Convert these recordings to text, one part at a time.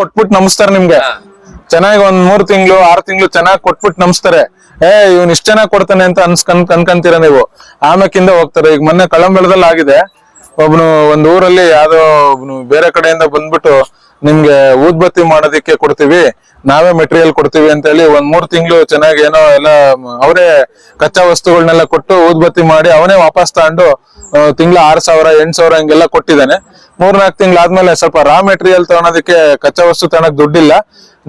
ಕೊಟ್ಬಿಟ್ಟು ನಮಸ್ತಾರೆ ನಿಮ್ಗೆ. ಚೆನ್ನಾಗಿ ಒಂದ್ ಮೂರ್ ತಿಂಗಳು ಆರ್ ತಿಂಗಳು ಚೆನ್ನಾಗಿ ಕೊಟ್ಬಿಟ್ಟು ನಮಸ್ತಾರೆ. ಏ ಇವ್ನ್ ಇಷ್ಟ ಚೆನ್ನಾಗಿ ಕೊಡ್ತಾನೆ ಅಂತ ಅನ್ಸ್ಕನ್ ಅನ್ಕಂತೀರ ನೀವು? ಆಮೇಕಿಂದ ಹೋಗ್ತಾರೆ. ಈಗ ಮೊನ್ನೆ ಕಳಂಬೆಳದಲ್ಲಿ ಆಗಿದೆ. ಒಬ್ನು ಒಂದ್ ಊರಲ್ಲಿ ಯಾವ್ದೋ ಒಬ್ನು ಬೇರೆ ಕಡೆಯಿಂದ ಬಂದ್ಬಿಟ್ಟು ನಿಮ್ಗೆ ಊದ್ಬತ್ತಿ ಮಾಡೋದಿಕ್ಕೆ ಕೊಡ್ತೀವಿ ನಾವೇ ಮೆಟೀರಿಯಲ್ ಕೊಡ್ತೀವಿ ಅಂತ ಹೇಳಿ ಒಂದ್ ಮೂರ್ ತಿಂಗಳು ಚೆನ್ನಾಗಿ ಏನೋ ಎಲ್ಲ ಅವರೇ ಕಚ್ಚಾ ವಸ್ತುಗಳನ್ನೆಲ್ಲ ಕೊಟ್ಟು ಊದ್ಬತ್ತಿ ಮಾಡಿ ಅವನೇ ವಾಪಸ್ ತಗೊಂಡು ತಿಂಗಳ ಆರ್ ಸಾವಿರ ಎಂಟ್ ಸಾವಿರ ಹಂಗೆಲ್ಲ ಕೊಟ್ಟಿದ್ದಾನೆ. ಮೂರ್ನಾಲ್ಕು ತಿಂಗಳಾದ್ಮೇಲೆ ಸ್ವಲ್ಪ ರಾ ಮೆಟೀರಿಯಲ್ ತಗೊಳೋದಕ್ಕೆ ಕಚ್ಚಾ ವಸ್ತು ತಗೊಳಕ್ ದುಡ್ಡಿಲ್ಲ.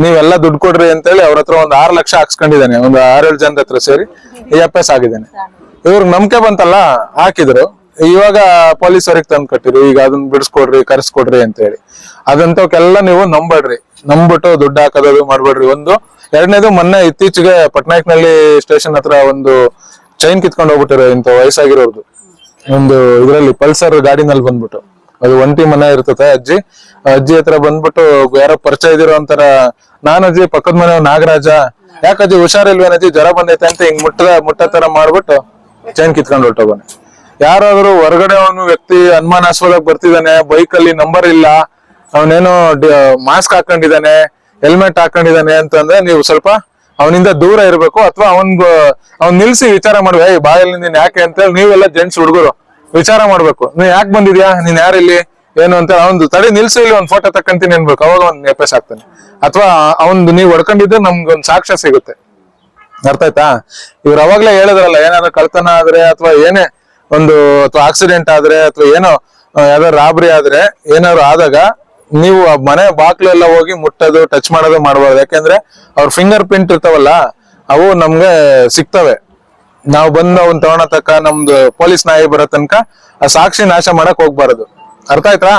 ನೀವೆಲ್ಲ ದುಡ್ಡು ಕೊಡ್ರಿ ಅಂತೇಳಿ ಅವ್ರ ಹತ್ರ ಒಂದ್ ಆರು ಲಕ್ಷ ಹಾಕ್ಸ್ಕೊಂಡಿದ್ದಾನೆ ಒಂದು ಆರೇಳು ಜನದ ಹತ್ರ ಸೇರಿ ಎಫ್ ಎಸ್ ಆಗಿದ್ದಾನೆ. ಇವ್ರಿಗೆ ನಂಬಿಕೆ ಬಂತಲ್ಲ ಹಾಕಿದ್ರು. ಇವಾಗ ಪೊಲೀಸರಿಗೆ ತಂದು ಕಟ್ಟಿರು ಈಗ ಅದನ್ನ ಬಿಡಿಸ್ಕೊಡ್ರಿ ಕರ್ಸ್ಕೊಡ್ರಿ ಅಂತ ಹೇಳಿ ಅದಂತವಕ್ಕೆಲ್ಲ ನೀವು ನಂಬೇಡ್ರಿ ನಂಬಿಟ್ಟು ದುಡ್ಡು ಹಾಕೋದು ಮಾಡ್ಬೇಡ್ರಿ. ಒಂದು ಎರಡನೇದು ಮೊನ್ನೆ ಇತ್ತೀಚೆಗೆ ಪಟ್ನಾಯಕ್ನಲ್ಲಿ ಸ್ಟೇಷನ್ ಹತ್ರ ಒಂದು ಚೈನ್ ಕಿತ್ಕೊಂಡು ಹೋಗ್ಬಿಟ್ಟಿರೋ ಇಂಥ ವಯಸ್ಸಾಗಿರೋರ್ದು. ಒಂದು ಇದರಲ್ಲಿ ಪಲ್ಸರ್ ಗಾಡಿನಲ್ಲಿ ಬಂದ್ಬಿಟ್ಟು. ಅದು ಒಂಟಿ ಮನೆ ಇರ್ತದೆ ಅಜ್ಜಿ. ಅಜ್ಜಿ ಹತ್ರ ಬಂದ್ಬಿಟ್ಟು ಯಾರೋ ಪರಿಚಯ ಇದಿರೋ ಒಂಥರ ನಾನ್ ಅಜ್ಜಿ ಪಕ್ಕದ ಮನೆ ನಾಗರಾಜ. ಯಾಕಜ್ಜಿ ಹುಷಾರಿಲ್ವೇನಜ್ಜಿ ಜ್ವರ ಬಂದೈತೆ ಅಂತ ಹಿಂಗ್ ಮುಟ್ಟದ ಮುಟ್ಟ ತರ ಮಾಡ್ಬಿಟ್ಟು ಚೈನ್ ಕಿತ್ಕೊಂಡು ಹೊರಟೋಗೋಣ ಯಾರಾದ್ರೂ ಹೊರಗಡೆ ಅವನು ವ್ಯಕ್ತಿ ಅನುಮಾನಾಸ್ಪದವಾಗಿ ಬರ್ತಿದ್ದಾನೆ ಬೈಕ್ ಅಲ್ಲಿ ನಂಬರ್ ಇಲ್ಲ, ಅವನೇನು ಮಾಸ್ಕ್ ಹಾಕೊಂಡಿದ್ದಾನೆ ಹೆಲ್ಮೆಟ್ ಹಾಕೊಂಡಿದ್ದಾನೆ ಅಂತಂದ್ರೆ ನೀವು ಸ್ವಲ್ಪ ಅವನಿಂದ ದೂರ ಇರಬೇಕು, ಅಥವಾ ಅವನ್ಗ, ಅವ್ನ್ ನಿಲ್ಸಿ ವಿಚಾರ ಮಾಡುವ ಏಯ್ ಬಾಯಲ್ಲಿ ನೀನ್ ಯಾಕೆ? ಅಂತ ನೀವೆಲ್ಲ ಜೆಂಟ್ಸ್ ಹುಡುಗರು. ವಿಚಾರ ಮಾಡ್ಬೇಕು. ನೀನ್ ಯಾಕೆ ಬಂದಿದ್ಯಾ? ನೀನ್ ಯಾರಿಲ್ಲಿ ಏನು ಅಂತ ಅವ್ನು ತಡೆ ನಿಲ್ಸು, ಇಲ್ಲಿ ಒಂದ್ ಫೋಟೋ ತಕ್ಕಂತೀನಿ ಅನ್ಬೇಕು. ಅವಾಗ ಒಂದ್ ನೆಪಸ್ ಆಗ್ತಾನೆ ಅಥವಾ ಅವನು ನೀವ್ ಹೊಡ್ಕೊಂಡಿದ್ರೆ ನಮ್ಗೆ ಒಂದ್ ಸಾಕ್ಷ್ಯ ಸಿಗುತ್ತೆ. ಅರ್ಥ ಆಯ್ತಾ? ಇವ್ರು ಅವಾಗ್ಲೇ ಹೇಳಿದ್ರಲ್ಲ, ಏನಾದ್ರು ಕಳ್ತನ ಆದ್ರೆ ಅಥವಾ ಏನೇ ಒಂದು ಅಥವಾ ಆಕ್ಸಿಡೆಂಟ್ ಆದ್ರೆ ಅಥವಾ ಏನೋ ಯಾವ್ದಾದ್ರು ರಾಬರಿ ಆದ್ರೆ ಏನಾದ್ರು ಆದಾಗ ನೀವು ಆ ಮನೆ ಬಾಕ್ಲು ಎಲ್ಲ ಹೋಗಿ ಮುಟ್ಟೋದು ಟಚ್ ಮಾಡೋದು ಮಾಡಬಾರ್ದು. ಯಾಕೆಂದ್ರೆ ಅವ್ರ ಫಿಂಗರ್ ಪ್ರಿಂಟ್ ಇರ್ತಾವಲ್ಲ, ಅವು ನಮ್ಗೆ ಸಿಗ್ತವೆ. ನಾವು ಬಂದು ಅವ್ನ್ ತಗೊಳ ತಕ್ಕ ನಮ್ದು ಪೊಲೀಸ್ ನಾಯಿ ಬರೋ ತನಕ ಆ ಸಾಕ್ಷಿ ನಾಶ ಮಾಡಕ್ ಹೋಗ್ಬಾರದು. ಅರ್ಥ ಆಯ್ತಾ?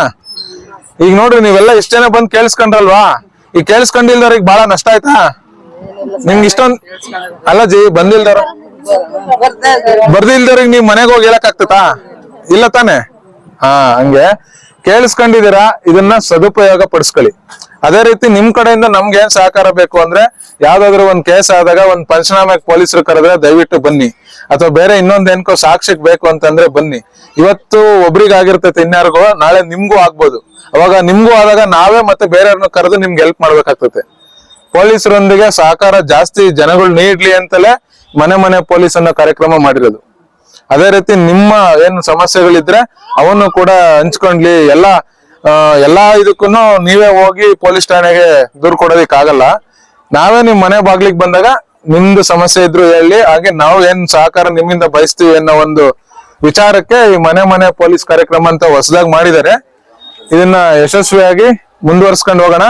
ಈಗ ನೋಡ್ರಿ ನೀವೆಲ್ಲ ಇಷ್ಟೇನೆ ಬಂದ್ ಕೇಳಿಸ್ಕೊಂಡ್ರಲ್ವಾ? ಈಗ ಕೇಳಿಸ್ಕೊಂಡಿಲ್ದವ್ರಿಗೆ ಬಹಳ ನಷ್ಟ ಆಯ್ತಾ? ನಿಮ್ಗೆ ಇಷ್ಟೊಂದ್ ಅಲ್ಲ ಜಿ ಬಂದಿಲ್ದಾರ ಬರ್ದಿಲ್ದವ್ರಿಗೆ ನೀವ್ ಮನೆಗೆ ಹೋಗಿ ಹೇಳಕ್ ಆಗ್ತತಾ ಇಲ್ಲ ತಾನೆ? ಹಾ, ಹಂಗೆ. ಕೇಳಿಸ್ಕೊಂಡಿದ್ದೀರಾ? ಇದನ್ನ ಸದುಪಯೋಗ ಪಡಿಸ್ಕೊಳ್ಳಿ. ಅದೇ ರೀತಿ ನಿಮ್ ಕಡೆಯಿಂದ ನಮ್ಗೆ ಏನ್ ಸಹಕಾರ ಬೇಕು ಅಂದ್ರೆ ಯಾವ್ದಾದ್ರು ಒಂದ್ ಕೇಸ್ ಆದಾಗ ಒಂದ್ ಪಂಚನಾಮೆ ಪೊಲೀಸರು ಕರೆದ್ರೆ ದಯವಿಟ್ಟು ಬನ್ನಿ. ಅಥವಾ ಬೇರೆ ಇನ್ನೊಂದ್ ಏನ್ಕೋ ಸಾಕ್ಷಿಗ್ ಬೇಕು ಅಂತಂದ್ರೆ ಬನ್ನಿ. ಇವತ್ತು ಒಬ್ರಿಗೆ ಆಗಿರ್ತೈತೆ ಇನ್ಯಾರಿಗೋ, ನಾಳೆ ನಿಮ್ಗೂ ಆಗ್ಬೋದು. ಅವಾಗ ನಿಮ್ಗೂ ಆದಾಗ ನಾವೇ ಮತ್ತೆ ಬೇರೆಯವ್ರನ್ನ ಕರೆದು ನಿಮ್ಗೆ ಹೆಲ್ಪ್ ಮಾಡ್ಬೇಕಾಗ್ತೈತೆ. ಪೊಲೀಸರೊಂದಿಗೆ ಸಹಕಾರ ಜಾಸ್ತಿ ಜನಗಳು ನೀಡ್ಲಿ ಅಂತಲೇ ಮನೆ ಮನೆ ಪೊಲೀಸ್ ಅನ್ನೋ ಕಾರ್ಯಕ್ರಮ ಮಾಡಿರೋದು. ಅದೇ ರೀತಿ ನಿಮ್ಮ ಏನು ಸಮಸ್ಯೆಗಳಿದ್ರೆ ಅವನ್ನು ಕೂಡ ಹಂಚ್ಕೊಂಡ್ಲಿ, ಎಲ್ಲ ಎಲ್ಲಾ ಇದಕ್ಕೂ ನೀವೇ ಹೋಗಿ ಪೊಲೀಸ್ ಠಾಣೆಗೆ ದೂರ್ ಕೊಡೋದಿಕ್ಕಾಗಲ್ಲ. ನಾವೇ ನಿಮ್ ಮನೆ ಬಾಗ್ಲಿಗೆ ಬಂದಾಗ ನಿಮ್ದು ಸಮಸ್ಯೆ ಇದ್ರು ಹೇಳಿ, ಹಾಗೆ ನಾವು ಏನ್ ಸಹಕಾರ ನಿಮ್ಮಿಂದ ಬಯಸ್ತೀವಿ ಅನ್ನೋ ಒಂದು ವಿಚಾರಕ್ಕೆ ಈ ಮನೆ ಮನೆ ಪೊಲೀಸ್ ಕಾರ್ಯಕ್ರಮ ಅಂತ ಹೊಸದಾಗಿ ಮಾಡಿದ್ದಾರೆ. ಇದನ್ನ ಯಶಸ್ವಿಯಾಗಿ ಮುಂದುವರ್ಸ್ಕೊಂಡು ಹೋಗೋಣ.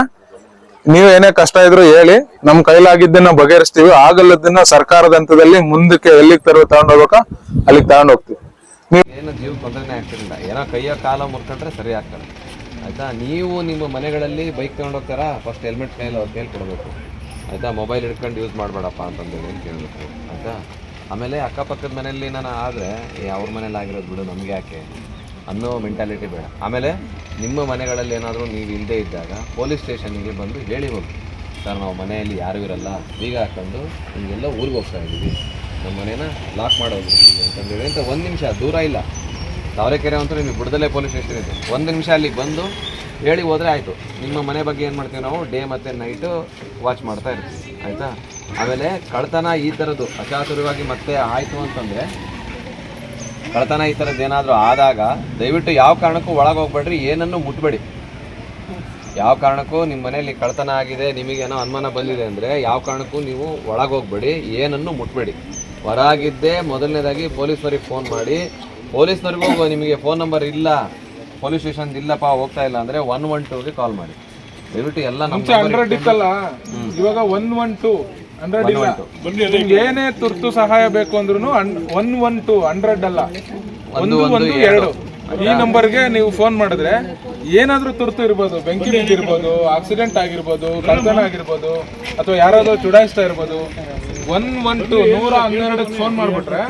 ನೀವು ಏನೇ ಕಷ್ಟ ಇದ್ರು ಹೇಳಿ, ನಮ್ ಕೈಲಾಗಿದ್ದನ್ನ ಬಗೆಹರಿಸ್ತೀವಿ. ಆಗಲ್ಲದನ್ನ ಸರ್ಕಾರದ ಹಂತದಲ್ಲಿ ಮುಂದಕ್ಕೆ ಎಲ್ಲಿಗೆ ತರೋ ತಗೊಂಡ್ ಹೋಗಬೇಕಾ ಅಲ್ಲಿಗೆ ತಗೊಂಡು ಹೋಗ್ತೀವಿ. ಏನು ಜೀವ ತೊಂದರೆನೇ ಆಗ್ತಿರಲಿಲ್ಲ ಏನೋ ಕೈಯ ಕಾಲ ಮುರ್ಕೊಂಡ್ರೆ ಸರಿ ಆಗ್ತದೆ. ಆಯಿತಾ? ನೀವು ನಿಮ್ಮ ಮನೆಗಳಲ್ಲಿ ಬೈಕ್ ತೊಗೊಂಡು ಹೋಗ್ತಾರಾ? ಫಸ್ಟ್ ಹೆಲ್ಮೆಟ್ ಮೇಲೆ ಅವ್ರ ಕೇಳ್ಕೊಡ್ಬೇಕು. ಕೊಡಬೇಕು ಆಯಿತಾ? ಮೊಬೈಲ್ ಹಿಡ್ಕೊಂಡು ಯೂಸ್ ಮಾಡಬೇಡಪ್ಪ ಅಂತಂದೇಳಿ ಏನು ಕೇಳಬೇಕು ಆಯಿತಾ? ಆಮೇಲೆ ಅಕ್ಕಪಕ್ಕದ ಮನೆಯಲ್ಲಿ ನಾನು ಆದರೆ ಅವ್ರ ಮನೇಲಿ ಆಗಿರೋದು ಬಿಡು, ನಮಗೆ ಯಾಕೆ? ಅನ್ನೋ ಮೆಂಟಾಲಿಟಿ ಬೇಡ. ಆಮೇಲೆ ನಿಮ್ಮ ಮನೆಗಳಲ್ಲಿ ಏನಾದರೂ ನೀವು ಇಲ್ಲದೇ ಇದ್ದಾಗ ಪೊಲೀಸ್ ಸ್ಟೇಷನ್ಗೆ ಬಂದು ಹೇಳಿ ಹೋಗಿ. ಸರ್, ನಾವು ಮನೆಯಲ್ಲಿ ಯಾರೂ ಇರಲ್ಲ. ಈಗ ಹಾಕ್ಕೊಂಡು ನಿಮಗೆಲ್ಲ ಊರಿಗೆ ಹೋಗ್ತಾ ಇದ್ದೀವಿ ನಮ್ಮ ಮನೇನ ಲಾಕ್ ಮಾಡೋದು ಅಂತಂದೇಳಿ. ಅಂತ ಒಂದು ನಿಮಿಷ, ದೂರ ಇಲ್ಲ. ತಾವರೆಕೆರೆ ಅಂತೂ ನಿಮಗೆ ಬುಡದಲ್ಲೇ ಪೊಲೀಸ್ ಸ್ಟೇಷನ್ ಇದೆ. ಒಂದು ನಿಮಿಷ ಅಲ್ಲಿಗೆ ಬಂದು ಹೇಳಿ ಹೋದರೆ ಆಯಿತು. ನಿಮ್ಮ ಮನೆ ಬಗ್ಗೆ ಏನು ಮಾಡ್ತೀವಿ ನಾವು? ಡೇ ಮತ್ತು ನೈಟು ವಾಚ್ ಮಾಡ್ತಾ ಇರ್ತೀವಿ. ಆಯಿತಾ? ಆಮೇಲೆ ಕಳ್ತನ ಈ ಥರದ್ದು ಅಚಾತುರವಾಗಿ ಮತ್ತೆ ಆಯಿತು ಅಂತಂದರೆ ಕಳ್ತನ ಈ ಥರದ್ದು ಏನಾದರೂ ಆದಾಗ ದಯವಿಟ್ಟು ಯಾವ ಕಾರಣಕ್ಕೂ ಒಳಗೆ ಹೋಗ್ಬೇಡ್ರಿ, ಏನನ್ನು ಮುಟ್ಬೇಡಿ. ಯಾವ ಕಾರಣಕ್ಕೂ ನಿಮ್ಮ ಮನೆಯಲ್ಲಿ ಕಳ್ತನ ಆಗಿದೆ ನಿಮಗೇನೋ ಅನುಮಾನ ಬಂದಿದೆ ಅಂದರೆ ಯಾವ ಕಾರಣಕ್ಕೂ ನೀವು ಒಳಗೆ ಹೋಗ್ಬೇಡಿ, ಏನನ್ನು ಮುಟ್ಬೇಡಿ. ಹೊರಗಿದ್ದೇ ಮೊದಲನೇದಾಗಿ ಪೊಲೀಸರಿಗೆ ಫೋನ್ ಮಾಡಿ ಪೊಲೀಸ್ನವ್ರಿಗೂ ನಿಮಗೆ ಫೋನ್ ನಂಬರ್ ಇಲ್ಲ ಪೊಲೀಸ್ ಸ್ಟೇಷನ್ ಇಲ್ಲಪ್ಪ ಹೋಗ್ತಾ ಇಲ್ಲ ಅಂದರೆ ಒನ್ ಒನ್ ಟೂಗೆ ಕಾಲ್ ಮಾಡಿ. ದಯವಿಟ್ಟು ಎಲ್ಲ ನಮ್ಮ ಹಂಡ್ರೆಡ್ ಇತ್ತಲ್ಲ ಇವಾಗ ಒನ್ ಒನ್ ಟು ಹಂಡ್ರೆಡ್ ಇಲ್ಲ. ನಿಮ್ಗೆ ಏನೇ ತುರ್ತು ಸಹಾಯ ಬೇಕು ಅಂದ್ರೂ ಒನ್ ಒನ್ ಟು ಹಂಡ್ರೆಡ್ ಅಲ್ಲ. ಒಂದು ಒಂದು ಎರಡು. ಈ ನಂಬರ್ಗೆ ನೀವು ಫೋನ್ ಮಾಡಿದ್ರೆ ಏನಾದ್ರೂ ತುರ್ತು ಇರ್ಬೋದು ಬೆಂಕಿ ಬಿದ್ದಿರ್ಬೋದು ಆಕ್ಸಿಡೆಂಟ್ ಆಗಿರ್ಬೋದು ಕಳ್ಳತನ ಆಗಿರ್ಬೋದು ಅಥವಾ ಯಾರಾದ್ರೂ ಚುಡಾಯಿಸ್ತಾ ಇರ್ಬೋದು ಒನ್ ಒನ್ ಟು ನೂರ ಹನ್ನೆರಡಕ್ಕೆ ಫೋನ್ ಮಾಡ್ಬಿಟ್ರೆ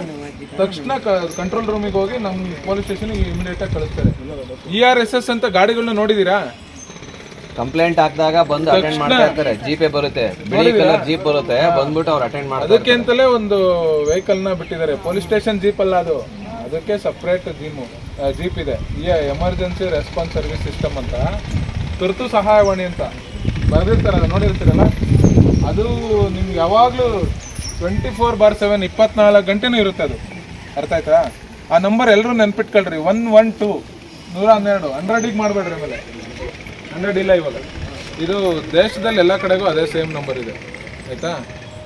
ತಕ್ಷಣ ಕಂಟ್ರೋಲ್ ರೂಮಿಗೆ ಹೋಗಿ ನಮ್ಮ ಪೊಲೀಸ್ ಸ್ಟೇಷನ್ಗೆ ಇಮಿಡಿಯೇಟ್ ಆಗಿ ಕಳಿಸ್ತಾರೆ. ಇ ಆರ್ ಎಸ್ ಎಸ್ ಅಂತ ಗಾಡಿಗಳನ್ನ ನೋಡಿದೀರಾ? ಕಂಪ್ಲೇಂಟ್ ಹಾಕಿದಾಗ ಬಂದು ಅಟೆಂಡ್ ಮಾಡ್ತಾ ಇರ್ತಾರೆ. ಜೀಪೇ ಬರುತ್ತೆ. ಬಿಳಿ ಕಲರ್ ಜೀಪ್ ಬರುತ್ತೆ. ಬಂದ್ಬಿಟ್ಟು ಅವ್ರು ಅಟೆಂಡ್ ಮಾಡ್ತಾರೆ ಅದಕ್ಕೆ ಅಂತಲೇ ಒಂದು ವೆಹಿಕಲ್ನ ಬಿಟ್ಟಿದ್ದಾರೆ. ಪೊಲೀಸ್ ಸ್ಟೇಷನ್ ಜೀಪ್ ಅಲ್ಲ ಅದು. ಅದಕ್ಕೆ ಸಪ್ರೇಟ್ ಜೀಮು ಜೀಪ್ ಇದೆ. ಈ ಎಮರ್ಜೆನ್ಸಿ ರೆಸ್ಪಾನ್ಸ್ ಸರ್ವಿಸ್ ಸಿಸ್ಟಮ್ ಅಂತ. ತುರ್ತು ಸಹಾಯವಾಣಿ ಅಂತ. ಬರ್ದಿರ್ತಾರಲ್ಲ ನೋಡಿರ್ತೀರಲ್ಲ? ಅದು ನಿಮ್ಗೆ ಯಾವಾಗಲೂ ಟ್ವೆಂಟಿ ಫೋರ್ ಬಾರ್ ಸೆವೆನ್ ಇಪ್ಪತ್ನಾಲ್ಕು ಗಂಟೆನೂ ಇರುತ್ತೆ ಅದು. ಅರ್ಥ ಆಯ್ತಾ? ಆ ನಂಬರ್ ಎಲ್ಲರೂ ನೆನ್ಪಿಟ್ಕೊಳ್ರಿ. ಒನ್ ಒನ್ ಟೂ ನೂರ ಹನ್ನೆರಡು. ಹಂಡ್ರೆಡಿಗೆ ಮಾಡಬೇಡ್ರಿ ಆಮೇಲೆ. ಹಂಡ್ರೆಡ್ ಇಲ್ಲ ಇವಾಗ. ಇದು ದೇಶದಲ್ಲಿ ಎಲ್ಲ ಕಡೆಗೂ ಅದೇ ಸೇಮ್ ನಂಬರ್ ಇದೆ. ಆಯ್ತಾ?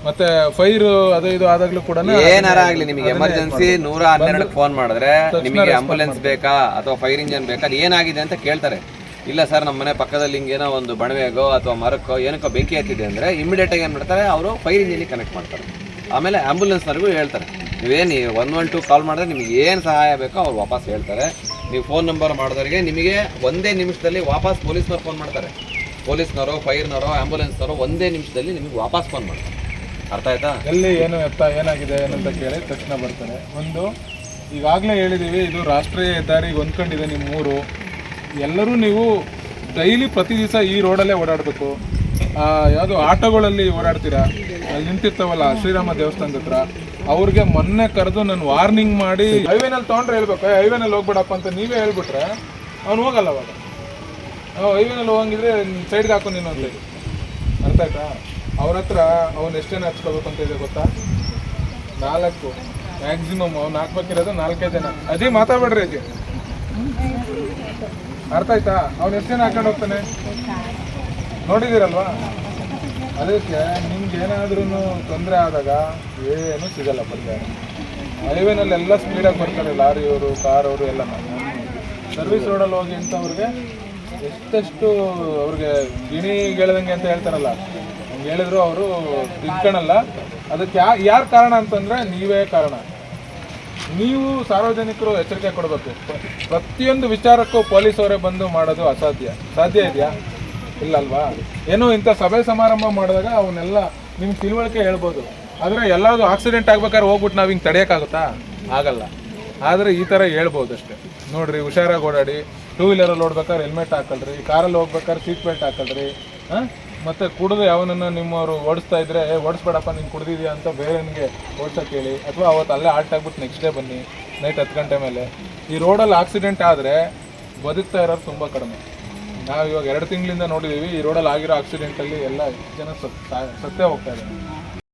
ಮತ್ತೆ ಫೈರ್ ಅದು ಇದು ಆದಾಗ್ಲೂ ಕೂಡ ಏನಾರ ಆಗ್ಲಿ ನಿಮಗೆ ಎಮರ್ಜೆನ್ಸಿ ನೂರ ಹನ್ನೆರಡಕ್ಕೆ ಫೋನ್ ಮಾಡಿದ್ರೆ ನಿಮಗೆ ಆಂಬುಲೆನ್ಸ್ ಬೇಕಾ? ಅಥವಾ ಫೈರ್ ಇಂಜನ್ ಬೇಕಾ? ಅದು ಏನಾಗಿದೆ ಅಂತ ಕೇಳ್ತಾರೆ. ಇಲ್ಲ ಸರ್ ನಮ್ಮ ಮನೆ ಪಕ್ಕದಲ್ಲಿ ಹಿಂಗೇನೋ ಒಂದು ಬಣವೆಗೋ ಅಥವಾ ಮರಕ್ಕೋ ಏನಕ್ಕೋ ಬೆಂಕಿ ಹತ್ತಿದೆ ಅಂದ್ರೆ ಇಮಿಡಿಯೇಟ್ ಏನು ಏನ್ ಮಾಡ್ತಾರೆ? ಅವರು ಫೈರ್ ಇಂಜಿನ್ ಕನೆಕ್ಟ್ ಮಾಡ್ತಾರೆ. ಆಮೇಲೆ ಆಂಬುಲೆನ್ಸ್ನವರೆಗೂ ಹೇಳ್ತಾರೆ. ನೀವೇನು ಒನ್ ಒನ್ ಟು ಕಾಲ್ ಮಾಡಿದ್ರೆ ನಿಮಗೆ ಏನು ಸಹಾಯ ಬೇಕೋ ಅವ್ರು ವಾಪಸ್ ಹೇಳ್ತಾರೆ. ನೀವು ಫೋನ್ ನಂಬರ್ ಮಾಡಿದವರಿಗೆ ನಿಮಗೆ ಒಂದೇ ನಿಮಿಷದಲ್ಲಿ ವಾಪಸ್ ಪೊಲೀಸ್ನವ್ರು ಫೋನ್ ಮಾಡ್ತಾರೆ. ಪೊಲೀಸ್ನವರು, ಫೈರ್ನವರು ಆ್ಯಂಬುಲೆನ್ಸ್ನವರೋ ಒಂದೇ ನಿಮಿಷದಲ್ಲಿ ನಿಮಗೆ ವಾಪಸ್ ಫೋನ್ ಮಾಡ್ತಾರೆ. ಅರ್ಥ ಆಯ್ತಾ? ಎಲ್ಲಿ ಏನು ಎತ್ತ, ಏನಾಗಿದೆ ಏನಂತ ಕೇಳಿ ತಕ್ಷಣ ಬರ್ತಾರೆ. ಒಂದು, ಈಗಾಗಲೇ ಹೇಳಿದ್ದೀವಿ ಇದು ರಾಷ್ಟ್ರೀಯ ಹೆದ್ದಾರಿಗೆ ಹೊಂದ್ಕೊಂಡಿದೆ ನಿಮ್ಮ ಊರು. ಎಲ್ಲರೂ ನೀವು ಡೈಲಿ ಪ್ರತಿ ದಿವಸ ಈ ರೋಡಲ್ಲೇ ಓಡಾಡಬೇಕು. ಯಾವುದು ಆಟೋಗಳಲ್ಲಿ ಓಡಾಡ್ತೀರಾ? ಅಲ್ಲಿ ನಿಂತಿರ್ತಾವಲ್ಲ ಶ್ರೀರಾಮ ದೇವಸ್ಥಾನದ ಹತ್ರ. ಅವ್ರಿಗೆ ಮೊನ್ನೆ ಕರೆದು ನಾನು ವಾರ್ನಿಂಗ್ ಮಾಡಿ ಹೈವೇನಲ್ಲಿ ತೊಗೊಂಡ್ರೆ ಹೇಳ್ಬೇಕು ಹೈವೇನಲ್ಲಿ ಹೋಗ್ಬೇಡಪ್ಪ ಅಂತ ನೀವೇ ಹೇಳ್ಬಿಟ್ರೆ ಅವ್ನು ಹೋಗಲ್ಲ ಅವಾಗ. ನಾವು ಹೈವೇನಲ್ಲಿ ಹೋಗಂಗಿದ್ರೆ ಸೈಡ್ಗೆ ಹಾಕು ನೀನು ಅಂತ ಹೇಳಿ. ಅರ್ಥ ಆಯ್ತಾ? ಅವ್ರ ಹತ್ರ ಅವ್ನು ಎಷ್ಟೇನು ಹಚ್ಕೋಬೇಕು ಅಂತ ಇದೆ ಗೊತ್ತಾ? ನಾಲ್ಕು. ಮ್ಯಾಕ್ಸಿಮಮ್ ಅವ್ನು ಹಾಕ್ಬೇಕಿರೋದು ನಾಲ್ಕೇ ಜನ. ಅಜಿ ಮಾತಾಡ್ಬೇಡ್ರಿ ಅಜಿ ಅರ್ಥ ಆಯ್ತಾ? ಅವ್ನು ಎಷ್ಟೇನು ಹಾಕೊಂಡು ಹೋಗ್ತಾನೆ? ನೋಡಿದಿರಲ್ವಾ ಅದಕ್ಕೆ ನಿಮ್ಗೆ ಏನಾದ್ರೂ ತೊಂದರೆ ಆದಾಗ ಏನು ಸಿಗಲ್ಲ ಪರಿಹಾರ. ಹೈವೇನಲ್ಲಿ ಎಲ್ಲ ಸ್ಪೀಡಾಗಿ ಬರ್ತಾರೆ, ಲಾರಿಯವರು, ಕಾರವರು ಎಲ್ಲ ಸರ್ವಿಸ್ ರೋಡಲ್ಲಿ ಹೋಗಿ ಅಂತವ್ರಿಗೆ ಎಷ್ಟೆಷ್ಟು ಅವ್ರಿಗೆ ಗಿಣಿ ಗೆಳದಂಗೆ ಅಂತ ಹೇಳ್ತಾರಲ್ಲ ಹೇಳಿದ್ರು ಅವರು ತಿಳ್ಕೊಳಲ್ಲ ಅದಕ್ಕೆ ಯಾ, ಯಾರು ಕಾರಣ ಅಂತಂದ್ರೆ ನೀವೇ ಕಾರಣ. ನೀವು ಸಾರ್ವಜನಿಕರು ಎಚ್ಚರಿಕೆ ಕೊಡಬೇಕು. ಪ್ರತಿಯೊಂದು ವಿಚಾರಕ್ಕೂ ಪೊಲೀಸ್ ಅವರೇ ಬಂದು ಮಾಡೋದು ಅಸಾಧ್ಯ. ಸಾಧ್ಯ ಇದೆಯಾ? ಇಲ್ಲ ಅಲ್ವಾ ಏನೋ ಇಂಥ ಸಭೆ ಸಮಾರಂಭ ಮಾಡಿದಾಗ ಅವನ್ನೆಲ್ಲ ನಿಮ್ಮ ತಿಳುವಳಿಕೆ ಹೇಳ್ಬೋದು. ಆದರೆ ಎಲ್ಲಾದ್ರು ಆಕ್ಸಿಡೆಂಟ್ ಆಗ್ಬೇಕಾದ್ರೆ ಹೋಗ್ಬಿಟ್ಟು ನಾವು ಹಿಂಗೆ ತಡೆಯೋಕ್ಕಾಗುತ್ತಾ ಆಗಲ್ಲ. ಆದರೆ ಈ ಥರ ಹೇಳ್ಬೋದು ಅಷ್ಟೇ. ನೋಡ್ರಿ, ಹುಷಾರಾಗಿ ಓಡಾಡಿ ಟೂ ವೀಲರಲ್ಲಿ ಓಡ್ಬೇಕಾದ್ರೆ ಹೆಲ್ಮೆಟ್ ಹಾಕಲ್ರಿ ಕಾರಲ್ಲಿ ಹೋಗ್ಬೇಕಾದ್ರೆ ಸೀಟ್ ಬೆಲ್ಟ್ ಹಾಕಲ್ರಿ, ಹಾಂ? ಮತ್ತು ಕುಡಿದು ಯಾವನನ್ನ ನಿಮ್ಮವರು ಓಡಿಸ್ತಾ ಇದ್ರೆ, ಏ, ಓಡಿಸ್ಬೇಡಪ್ಪ, ನೀನು ಕುಡ್ದಿದ್ಯಾ? ಅಂತ ಬೇರೆ ನಿಮಗೆ ಓಡ್ಸಕ್ಕೆ ಹೇಳಿ ಅಥವಾ ಅವತ್ತು ಅಲ್ಲೇ ಆಲ್ಟ್ ಆಗ್ಬಿಟ್ಟು ನೆಕ್ಸ್ಟ್ ಡೇ ಬನ್ನಿ ನೈಟ್ ಹತ್ತು ಗಂಟೆ ಮೇಲೆ. ಈ ರೋಡಲ್ಲಿ ಆಕ್ಸಿಡೆಂಟ್ ಆದರೆ ಬದುಕ್ತಾ ಇರೋರು ತುಂಬ ಕಡಿಮೆ. ನಾವು ಇವಾಗ ಎರಡು ತಿಂಗಳಿಂದ ನೋಡಿದ್ದೀವಿ, ಈ ರೋಡಲ್ಲಿ ಆಗಿರೋ ಆಕ್ಸಿಡೆಂಟಲ್ಲಿ ಎಲ್ಲ ಜನ ಸತ್ ಸತ್ತೇ ಹೋಗ್ತಾ ಇದ್ದಾರೆ.